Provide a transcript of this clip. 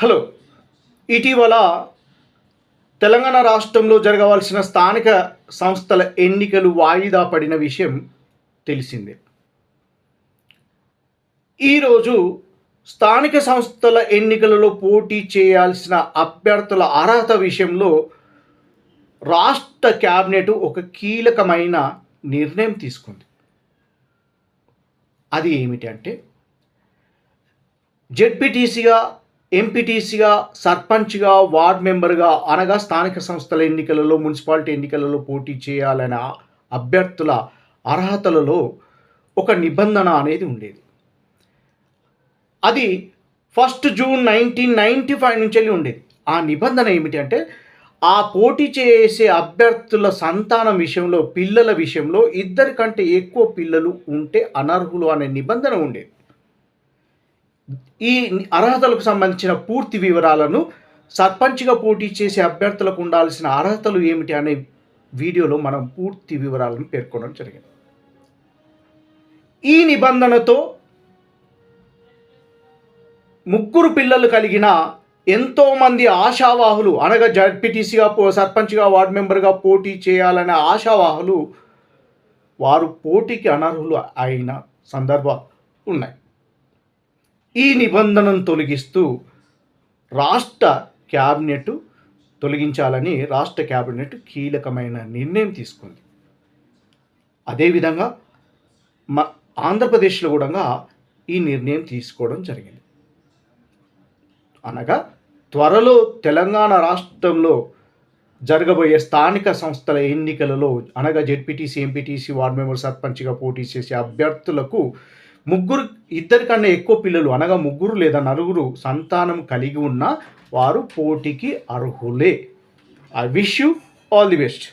Hello ఇటీవల తెలంగాణ రాష్ట్రంలో జరగవలసిన స్థానిక సంస్థల ఎన్నికలు వాయిదా పడిన విషయం తెలిసిందే. ఈరోజు స్థానిక సంస్థల ఎన్నికలలో పోటీ చేయాల్సిన అభ్యర్థుల అర్హత విషయంలో రాష్ట్ర క్యాబినెట్ ఒక కీలకమైన నిర్ణయం తీసుకుంది. అది ఏమిటి అంటే జెడ్పీటీసీగా ఎంపీటీసీగా సర్పంచ్గా వార్డ్ మెంబర్గా అనగా స్థానిక సంస్థల ఎన్నికలలో మున్సిపాలిటీ ఎన్నికలలో పోటీ చేయాలనే అభ్యర్థుల అర్హతలలో ఒక నిబంధన అనేది ఉండేది. అది first June nineteen ninety five నుంచి వెళ్ళి ఉండేది. ఆ నిబంధన ఏమిటి అంటే ఆ పోటీ చేసే అభ్యర్థుల సంతానం విషయంలో పిల్లల విషయంలో ఇద్దరికంటే ఎక్కువ పిల్లలు ఉంటే అనర్హులు అనే నిబంధన ఉండేది. ఈ అర్హతలకు సంబంధించిన పూర్తి వివరాలను సర్పంచ్గా పోటీ చేసే అభ్యర్థులకు ఉండాల్సిన అర్హతలు ఏమిటి అనే వీడియోలో మనం పూర్తి వివరాలను పేర్కొనడం జరిగింది. ఈ నిబంధనతో ముగ్గురు పిల్లలు కలిగిన ఎంతోమంది ఆశావాహులు అనగా జడ్పీటీసీగా పో సర్పంచ్గా వార్డు మెంబర్గా పోటీ చేయాలనే ఆశావాహులు వారు పోటీకి అనర్హులు అయిన సందర్భాలు ఉన్నాయి. ఈ నిబంధనను తొలగిస్తూ రాష్ట్ర క్యాబినెట్ తొలగించాలని రాష్ట్ర క్యాబినెట్ కీలకమైన నిర్ణయం తీసుకుంది. అదేవిధంగా మ ఆంధ్రప్రదేశ్లో కూడా ఈ నిర్ణయం తీసుకోవడం జరిగింది. అనగా త్వరలో తెలంగాణ రాష్ట్రంలో జరగబోయే స్థానిక సంస్థల ఎన్నికలలో అనగా జెడ్పీటీసీ ఎంపీటీసీ వార్డు మెంబర్ సర్పంచ్గా పోటీ చేసే అభ్యర్థులకు ముగ్గురు ఇద్దరికన్నా ఎక్కువ పిల్లలు అనగా ముగ్గురు లేదా నలుగురు సంతానం కలిగి ఉన్న వారు పోటీకి అర్హులే. I wish you all the best